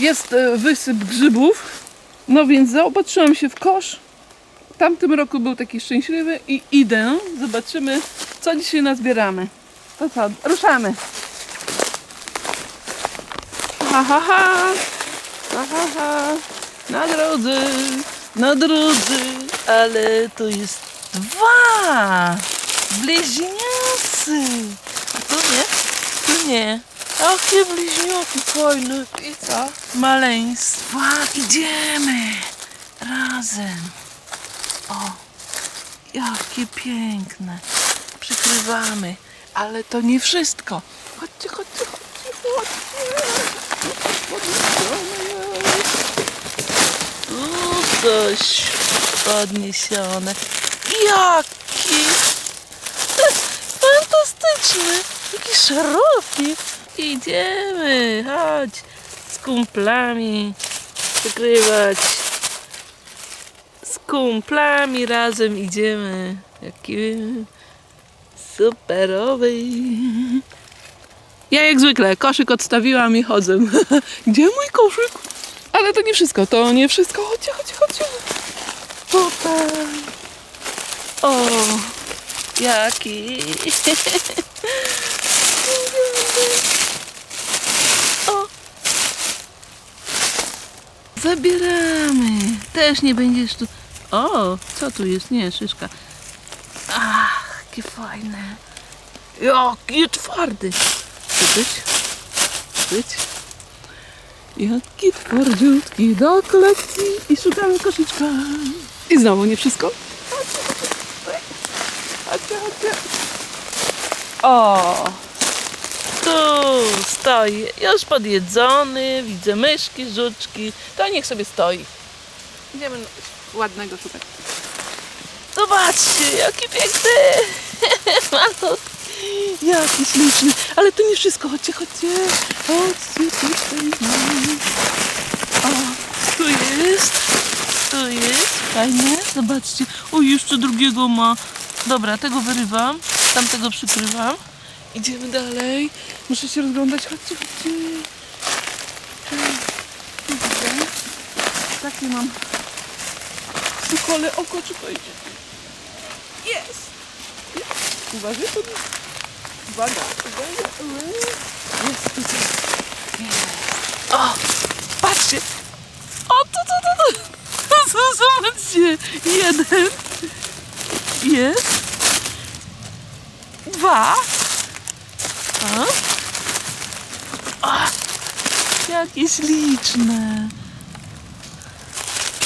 jest e, wysyp grzybów. No więc zaopatrzyłam się w kosz. W tamtym roku był taki szczęśliwy i idę. Zobaczymy, co dzisiaj nazbieramy. To co, ruszamy. Ha, ha, ha. Ha, ha, ha. Na drodze, na drodze, ale to jest dwa bliźniacy. A tu nie, tu nie. Jakie bliźniaki fajne. I co? Maleństwa. Idziemy razem. O, jakie piękne. Przykrywamy. Ale to nie wszystko. Chodźcie, chodźcie, chodźcie, chodźcie. Coś podniesione. Jaki fantastyczny. Jaki szeroki. Idziemy, chodź z kumplami przykrywać. Z kumplami razem idziemy. Jaki superowy. Ja jak zwykle koszyk odstawiłam i chodzę. Gdzie mój koszyk? Ale to nie wszystko, to nie wszystko. Chodźcie, chodźcie, chodźcie. Tutaj. O, jaki. Zabieramy. Też nie będziesz tu. O, co tu jest? Nie, szyszka. Ach, jakie fajne. Jaki twardy. Być? Być? Jaki twardziutki do kolekcji i szukamy koszyczka. I znowu nie wszystko. Chodźcie, chodźcie. O, tu stoi, już podjedzony, widzę myszki, żuczki, to niech sobie stoi. Idziemy ładnego szukać. Zobaczcie, jaki piękny! Jaki śliczny, ale to nie wszystko, chodźcie, chodźcie, chodźcie tutaj. O, tu jest, tu jest, fajnie, zobaczcie, o, jeszcze drugiego ma. Dobra, tego wyrywam, tamtego przykrywam. Idziemy dalej. Muszę się rozglądać. Chodźcie, chodźcie. Widzę. Takie mam sukole oko, czy to? Jest! Uważaj, to Uwaga, uwaga. Jest tutaj. Jest. O! Patrzcie! O, tu, tu, tu, tu. Zobaczcie. Jeden. Jest. Dwa. A? A, jakie śliczne.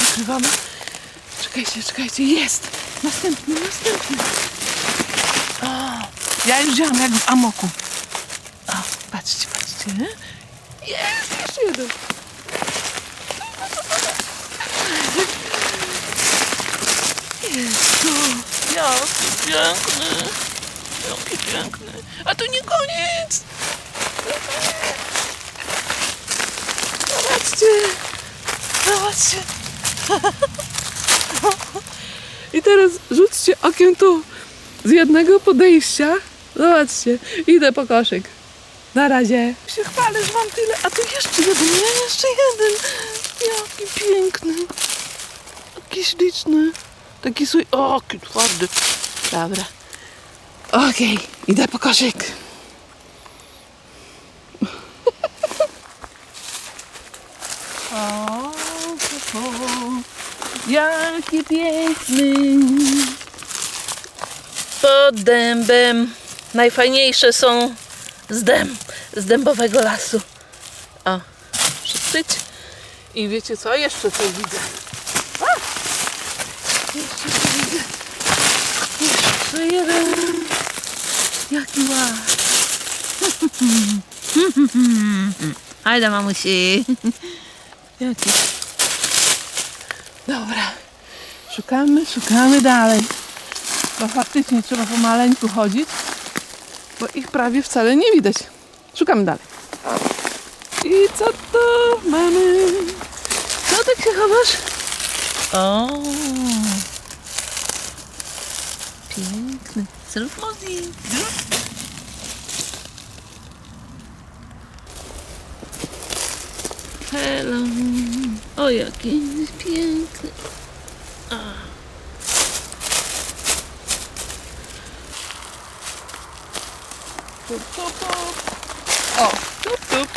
Nakrywamy. Czekajcie, czekajcie. Jest. Następny, następny. O, ja już wziąłem jak w amoku. O, patrzcie, patrzcie. Jest, jeszcze jeden. Jest tu. Jaki piękny. Piękny. A to nie koniec. Zobaczcie. Zobaczcie. I teraz rzućcie okiem tu. Z jednego podejścia. Zobaczcie. Idę po koszyk. Na razie. Się chwalę, że mam tyle. A tu jeszcze jeden. Nie, jeszcze jeden. Jaki piękny. Jaki śliczny. Taki swój. O, jaki twardy. Dobra. Okej, idę po koszyk. O, o, o, jaki piękny. Pod dębem. Najfajniejsze są z dęb, z dębowego lasu. O, przysyć. I wiecie co? Jeszcze coś widzę. A! Jeszcze coś widzę. Jeszcze jeden. Ład. Hajda mamusi. Jaki. Dobra. Szukamy, szukamy dalej. Bo faktycznie trzeba pomaleńku chodzić, bo ich prawie wcale nie widać. Szukamy dalej. I co to mamy? Co tak się chowasz? O, piękny. Zrób O, jaki piękny. A. Tup, tup, tup. O, tup, tup.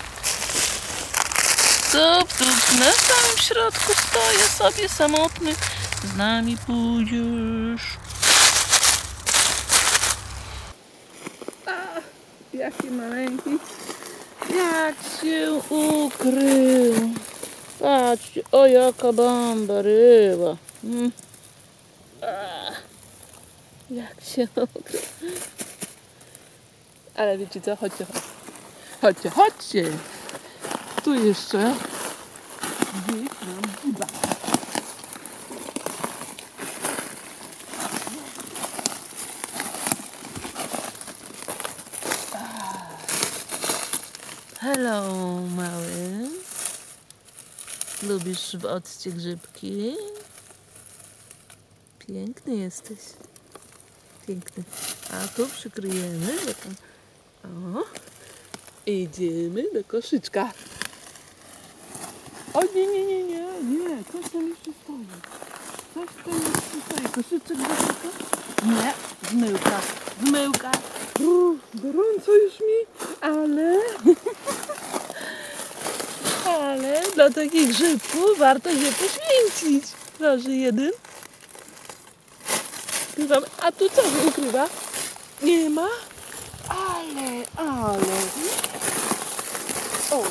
Tup, tup. Na samym środku stoję sobie samotny. Z nami pójdziesz. A, jaki maleńki. Jak się ukrył. Patrzcie, o jaka bamba ryba. Mm. Jak się ukrył. Ale wiecie co, chodźcie, chodźcie. Chodźcie, chodźcie. Tu jeszcze gdzieś mam ryba. Hello, mały. Lubisz w occie grzybki? Piękny jesteś. Piękny. A tu przykryjemy. O. Idziemy do koszyczka. O nie, nie, nie, nie, nie. Coś tam jeszcze stoi. Coś tam jeszcze stoi. Koszyczek do tego? Nie. Zmyłka. Zmyłka. Gorąco już mi, ale... ale dla takich grzybków warto się poświęcić. Proszę, jeden. A tu co się ukrywa? Nie ma? Ale, ale. O.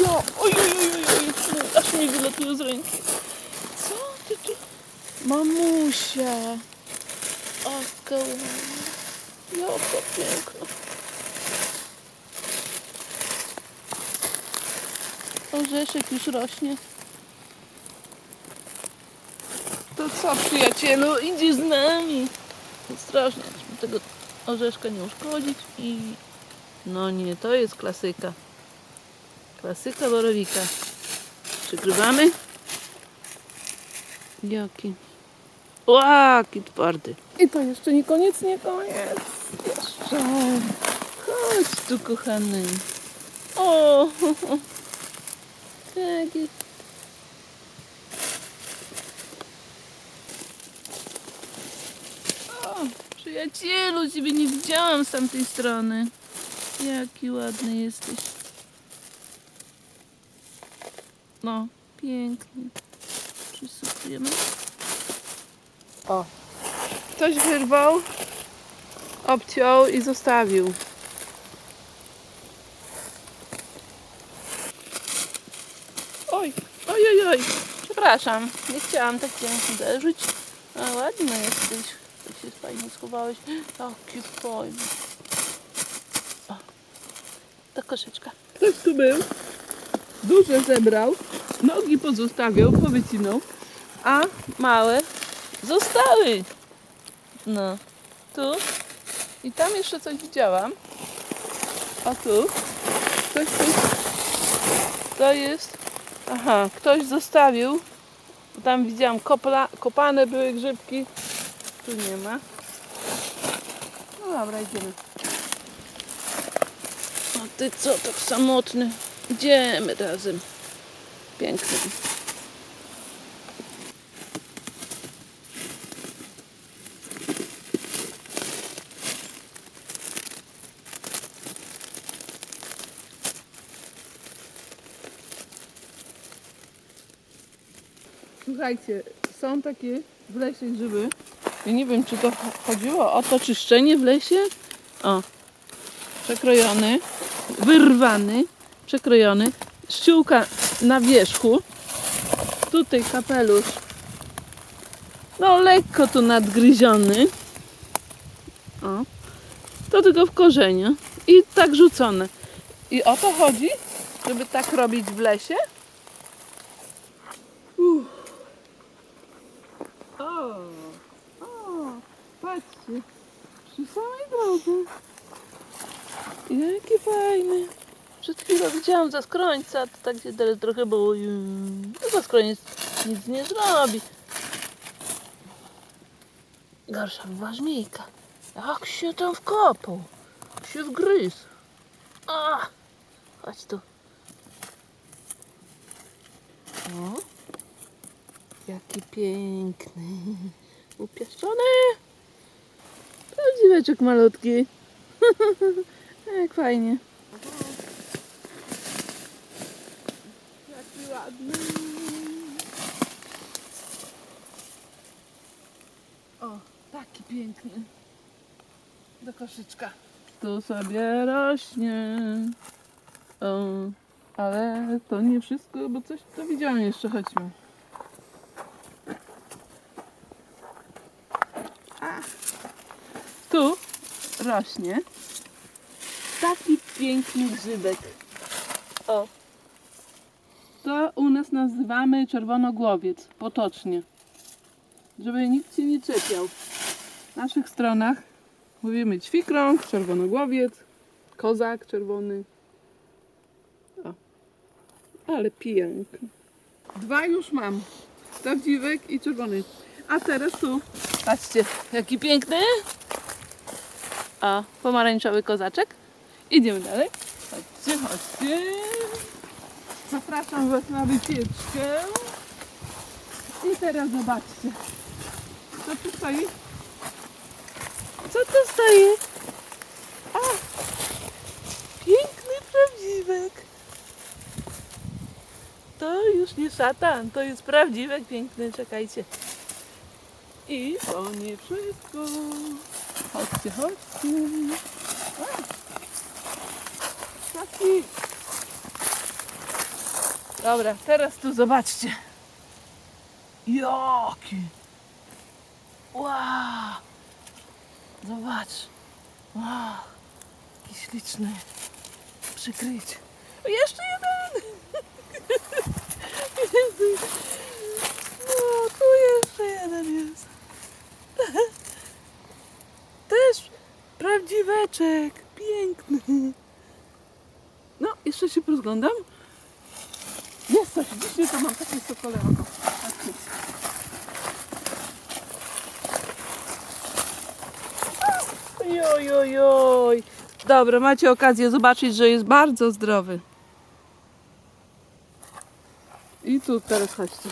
Jo, oj, oj, oj, oj, oj, aż mi wylatuje z ręki. Co ty tu? Mamusia. Aka ładna. Jaka piękna. Orzeszek już rośnie. To co, przyjacielu, idziesz z nami. Ostrożnie, żeby tego orzeszka nie uszkodzić i... No nie, to jest klasyka. Klasyka borowika. Przykrywamy. Jaki? Łaki twardy. I to jeszcze nie koniec, nie koniec. Jeszcze. Chodź tu, kochany. O, taki. O, przyjacielu, ciebie nie widziałam z tamtej strony. Jaki ładny jesteś. No, piękny. Przysypujemy. O, ktoś wyrwał, obciął i zostawił. Oj, oj, oj, oj. Przepraszam, nie chciałam tak cię uderzyć. A ładny jesteś. Tak się fajnie schowałeś. Taki fajny. O, ta koszyczka. Ktoś tu był, duże zebrał, nogi pozostawiał, powycinał, a małe zostały. No, tu i tam jeszcze coś widziałam. A tu ktoś coś, to jest, aha, ktoś zostawił. Tam widziałam kopla, kopane były grzybki. Tu nie ma. No dobra, idziemy. A ty co, tak samotny? Idziemy razem. Piękny. Słuchajcie, są takie w lesie grzyby. Ja nie wiem, czy to cho- chodziło o to czyszczenie w lesie. O, przekrojony, wyrwany, przekrojony, ściółka na wierzchu. Tutaj kapelusz. No, lekko tu nadgryziony. O, to tylko w korzeniu. I tak rzucone. I o to chodzi, żeby tak robić w lesie. Uff. O, o, patrzcie, przy samej drodze. Jaki fajny. Przed chwilą widziałam zaskrońca, to tak się teraz trochę boję. No zaskroniec nic nie zrobi. Gorsza była żmijka. Jak się tam wkopał? Się wgryzł. A, chodź tu. O, jaki piękny. Upieszczony. Prawdziweczek malutki. Jak fajnie. Jaki ładny. O, taki piękny. Do koszyczka. Tu sobie rośnie. O, ale to nie wszystko, bo coś to widziałam jeszcze. Chodźmy. Tu rośnie taki piękny grzybek. O. To u nas nazywamy czerwonogłowiec, potocznie. Żeby nikt się nie czepiał. W naszych stronach mówimy ćwikrąg, czerwonogłowiec, kozak czerwony. O. Ale pijanka. Dwa już mam. Prawdziwek i czerwony. A teraz tu. Patrzcie, jaki piękny. A, pomarańczowy kozaczek. Idziemy dalej. Chodźcie, chodźcie. Zapraszam Was na wycieczkę. I teraz zobaczcie. Co tu stoi? Co tu stoi? A! Piękny prawdziwek. To już nie szatan, to jest prawdziwek piękny, czekajcie. I to nie wszystko. Chodźcie, chodźcie. Taki. Dobra, teraz tu zobaczcie. Jaki. Wow. Zobacz. Wow. Jaki śliczny. Przykryć. O, jeszcze jeden. Jezu. No, tu jeszcze jeden jest. Też prawdziweczek. Piękny. No, jeszcze się rozglądam. Jest coś. Dzisiaj to mam takie sokole oko. Joj, joj, joj. Dobra, macie okazję zobaczyć, że jest bardzo zdrowy. I tu teraz chodźcie.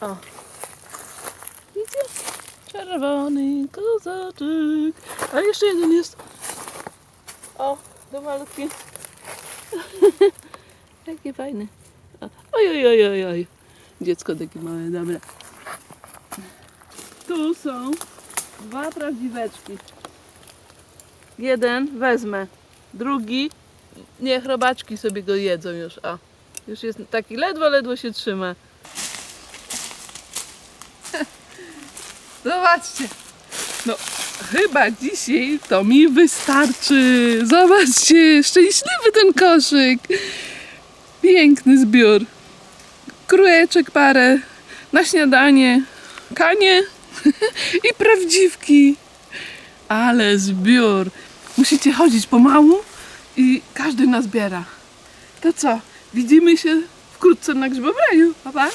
O. Czerwony kozaczek. A jeszcze jeden jest. O, do malutki. Jakie fajne. Oj, oj, oj, oj, oj. Dziecko takie małe, dobra. Tu są dwa prawdziweczki. Jeden wezmę, drugi niech robaczki sobie go jedzą już. O, już jest taki ledwo, ledwo się trzyma. Zobaczcie. No, chyba dzisiaj to mi wystarczy. Zobaczcie, szczęśliwy ten koszyk. Piękny zbiór. Krujeczek parę na śniadanie, kanie i prawdziwki. Ale zbiór. Musicie chodzić pomału i każdy nazbiera. To co? Widzimy się wkrótce na grzybobraniu. Pa, pa.